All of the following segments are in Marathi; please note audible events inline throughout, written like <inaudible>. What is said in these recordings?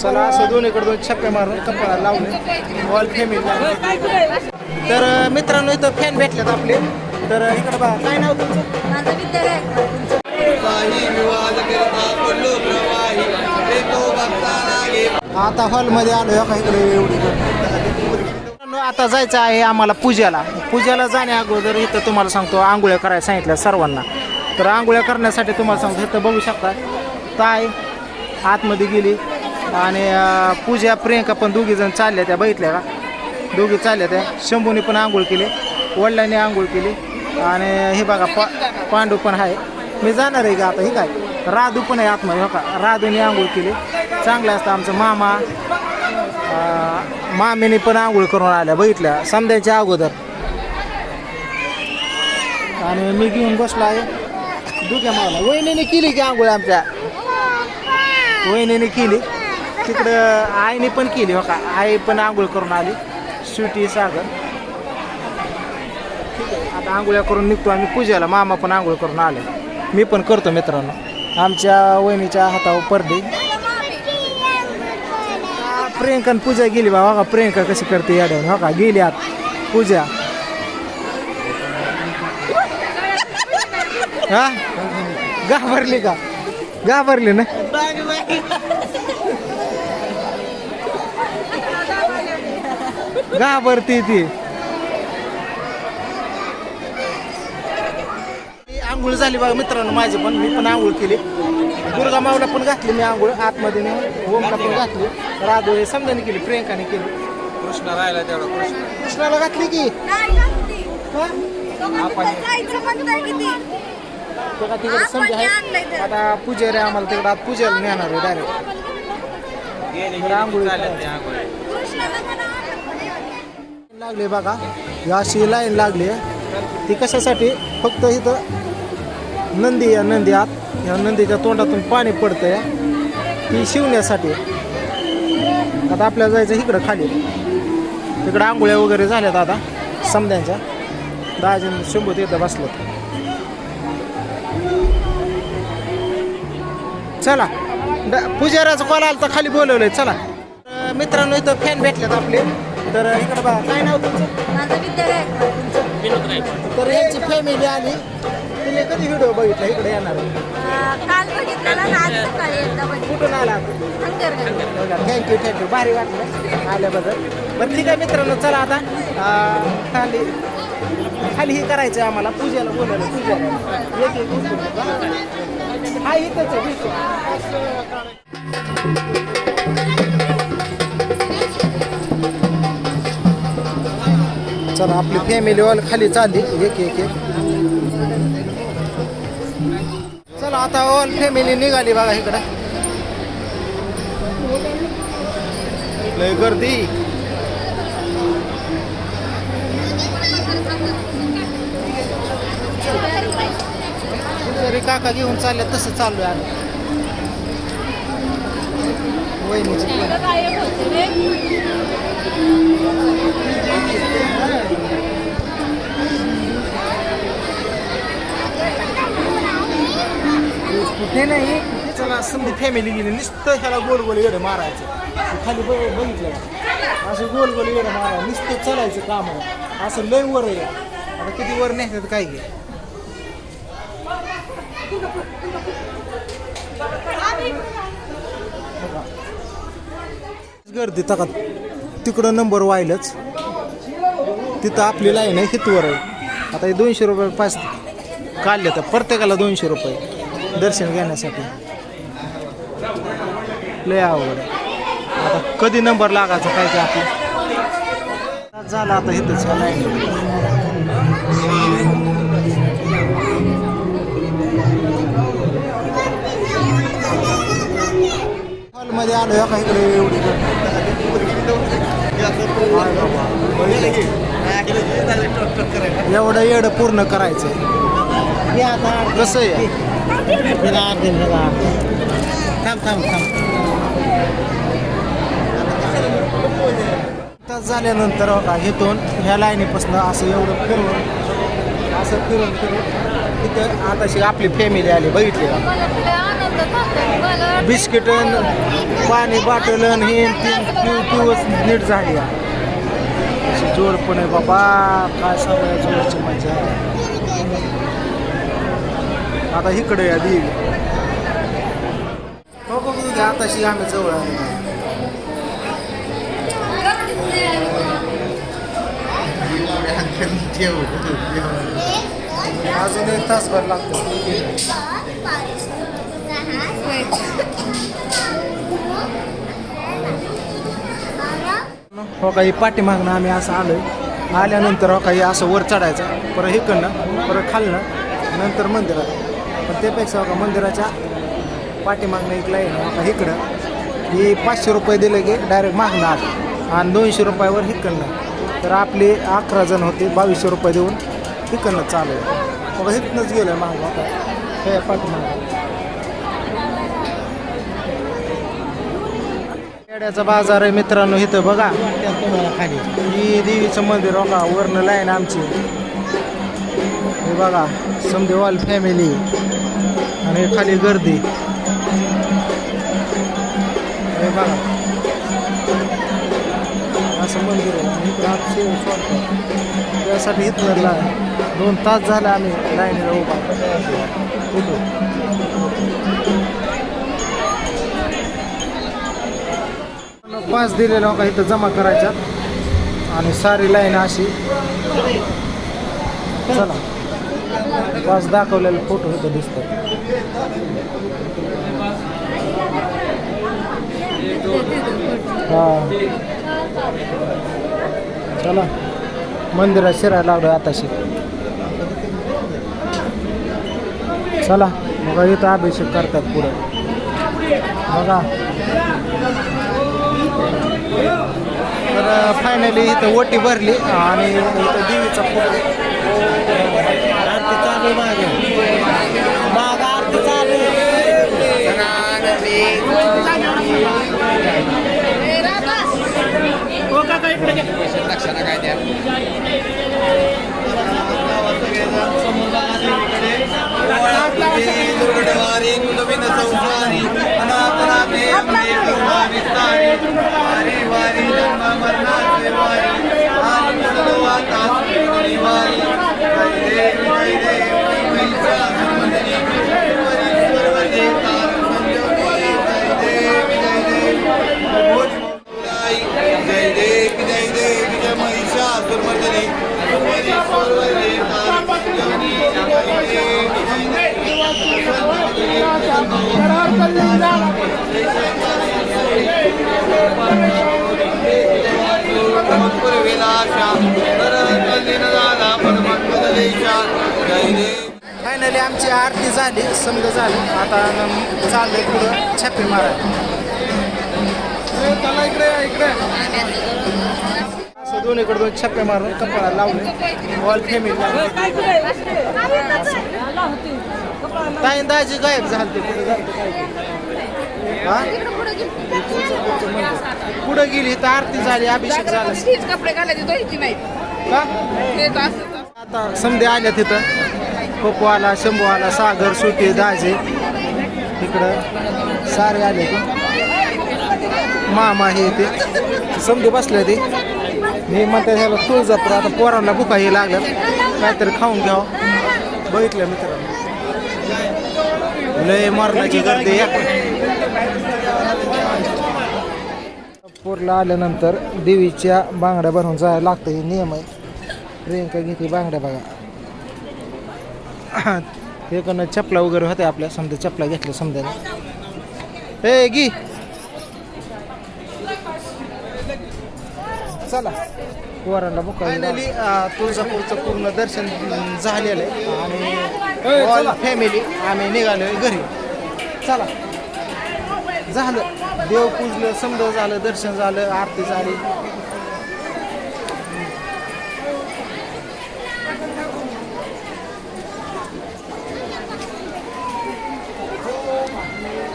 चला असं दोन्हीकडे दोन छप्पे मारून कपडा लावले वॉल फॅमिली तर मित्रांनो इथं फॅन भेटलेत आपले. तर इकडं बघा काय नाव तुमचं? आता हॉलमध्ये आलो का इकडे एवढी आता जायचं आहे आम्हाला पूजाला. पूजाला जाण्या अगोदर इथं तुम्हाला सांगतो आंघोळ्या करायला सांगितल्या सर्वांना. तर आंघोळ्या करण्यासाठी तुम्हाला सांगतो इथं बघू शकता. ताई आतमध्ये गेली. आणि पूजा प्रियंका पण दोघी जण चालल्या त्या बघितल्या का? दोघी चालल्या त्या. शंभूने पण आंघोळ केली वडिलांनी आंघोळ केली आणि हे बघा पा पांडू पण आहे. मी जाणार आहे का आता? हे काय? राधू पण आहे आतमध्ये हो का? राधूने आंघोळ केली. चांगलं असतं आमचं मामा. मामीने पण आंघोळ करून आल्या बघितल्या समजायच्या अगोदर. आणि मी घेऊन बसलो आहे. दुख्या मावला वहिनीने केली की आंघोळ आमच्या? वहिनीने केली. तिकडं आईने पण केली हो का आई पण आंघोळ करून आली. स्वीटी सागर. ठीक आहे. आता आंघोळ्या करून निघतो आम्ही. पूजेला मामा पण आंघोळ करून आले. मी पण करतो मित्रांनो. आमच्या वहिनीच्या हातावर पडदे. प्रियंकान पूजा गेली बाबा का प्रियंका कशी करते याड्यावर. हो का? गेली आत. पूजा. हा? घाबरली का? घाबरली ना? घाबरती ती. आंघोळ झाली बघा मित्रांनो माझी पण मी पण आंघोळ केली. दुर्गा माऊला पण घातली मी आंघोळ आतमध्ये नेऊन ओमला पण घातली. राधू हे समजाने केली प्रियंकाने केली. कृष्ण राहिला तेवढा कृष्ण. कृष्णाला घातली की. हा? तो? तिकडे समजा आहे. आता पुजारी आम्हाला तिकडे आता पूजेला नेणार आहे डायरेक्ट बरं, आंघोळी. कृष्णाला म्हणा लागले बघा. ही अशी लाईन लागली आहे. ती कशासाठी? फक्त इथं नंदी आहे नंदी आत. या नंदीच्या तोंडातून पाणी पडतंय. ती शिवण्यासाठी. आता आपल्याला जायचं इकडं खाली. तिकडं आंघोळ्या वगैरे झाल्यात आता. समद्यांच्या. दहाजण शंभर येतं बसलं चला. ड- पुजाराचं कॉल आला तर खाली बोलवलंय. चला. मित्रांनो इथं फॅन भेटलेत आपले. तर इकडं बघा. काय नाव तुमचं? माझं तर यांची फॅमिली आली. तुम्ही कधी व्हिडिओ बघितला? इकडे येणार. काल बघितलेला ना आज सकाळी एकदा बघितलं. कुठून आला? हंगरगड थँक्यू थँक्यू भारी वाटलं. आल्याबद्दल बरं ठीक आहे मित्रांनो चला आता अं, खाली खाली हे करायचं आहे आम्हाला. पूजेला बोलायला पूजेला. एक एक उचलून. हा इथंच आहे इथं. सर आपली फॅमिली ऑल खाली चालली. एक एक एक. चला आता ऑल फॅमिली निघाली बघा इकडं. लय गर्दी. काका घेऊन चालले तसं चालू आहे आम्ही. कुठे नाही. चला समधी फॅमिली गेली नुसतं ह्याला गोल गोल येडं मारायचं. खाली बघितलं असं गोल गोल येडं मारायचं नुसतं चलायचं काम असं लय वर आहे. आता किती वर नाही काय गर्दी तका तिकडं नंबर व्हायलाच तिथं आपली लाईन आहे हितवर आहे. आता हे दोनशे रुपये पास काढले तर प्रत्येकाला दोनशे रुपये दर्शन घेण्यासाठी. लय आवड आहे. आता कधी नंबर लागायचा काय ते आपलं? झाला आता इथंच ह्या लाईन हॉलमध्ये आलो हो का इकडे एवढी एवढं येडं पूर्ण करायचं कसं आहे? थांब थांब थांब. तास झाल्यानंतर हो का इथून ह्या लाईनीपासून असं एवढं फिरवून असं फिरून फिरून. तिथं आताशी आपली फॅमिली आली बघितली का? बिस्किट पाणी बाटल आणि हे पिऊ पिऊच नीट झाली. आहे. अशी जोड पण आहे बाबा काय सांगाय जोडची मजा. आता इकडे या देवी हो बघू आताशी आम्ही जवळ आलो. <laughs> <laughs> अजून एक तासभर लागतो. हो काही पाठीमागणं आम्ही असं आलोय. आल्यानंतर हो काही असं वर चढायचं. परत इकडनं परत खालनं नंतर मंदिरात. पण त्यापेक्षा हो का मंदिराच्या पाठीमागणं एक लाईन हो का इकडं हे पाचशे रुपये दिले की डायरेक्ट मागणं आलं. आणि दोनशे रुपयावर इकडनं तर आपले अकरा जण होते बावीसशे रुपये देऊन इकडनं चालू आहे. मग इथनंच गेलं मागं आता हे पाठीमागं खेड्याचा बाजार आहे मित्रांनो इथं बघा खाली ही देवीचं मंदिर बघा वर्ण लाईन आमची हे बघा समजे फॅमिली आणि खाली गर्दी हे बघा असं मंदिर आहे त्यासाठी इथं दोन तास झाले आम्ही लाईनीला उभा. इथं पास दिलेला हो का इथं जमा करायच्या आणि सारी लाईन अशी. चला. पास दाखवलेला फोटो इथं दिसतात हा. चला. मंदिरात शिरायला लागलो आताशी. चला बघा इथं अभिषेक करतात पुढं. बघा. तर फायनली इथं ओटी भरली आणि इथं देवीचा फोटो वारी वारी जन्म मरणाचे फायनली आमची आरती झाली समजा झाली. आता न- चाललंय पुढं छापी मारायला. असं दोन्हीकडे दोन छप्पे मारून कपाळा लावले. ऑल फॅमिली ताई दाजी गायब झालते कुठे झालते काय ते? पुढे गेली तर आरती झाली अभिषेक झाला. कपडे घालायचे का? आता समधे आल्या तिथं. पप्पू आला शंभू आला सागर सुके दाजे. तिकडं सारे आले ते. मामा हे ते. समधे बसले ते. मी म्हणतात ह्याला तुळजापूर आता पोरांना भुका हे लागलं काहीतरी खाऊन घ्यावं. बघितलं मित्रांनो. लय मरणाची गर्दी आहे. पोरला आल्यानंतर देवीच्या बांगड्या भरून जायला लागतं हे नियम आहे. प्रियंका घेते बांगड्या बघा. हे कोण चपला वगैरे होत्या आपल्या समजा चपला घेतल्या समजा हे गी चला. बुका फायनली तुळजापूरचं पूर्ण दर्शन झालेलं आहे. आणि ऑल फॅमिली आम्ही निघालोय घरी. चला. झालं. देव पूजलं समजा झालं दर्शन झालं आरती झाली.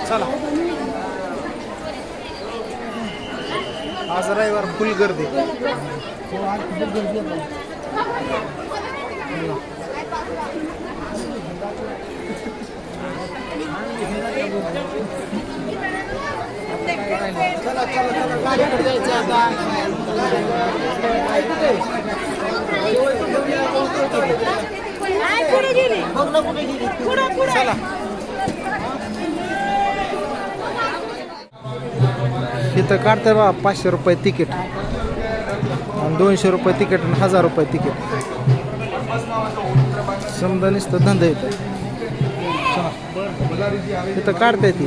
चला. आज रविवार फुल गर्दी चला इथं काढतंय बा पाचशे रुपये तिकीट. आणि दोनशे रुपये तिकीट आणि हजार रुपये तिकीट. समजा नुसतं धंदा येतं इथं काढता येते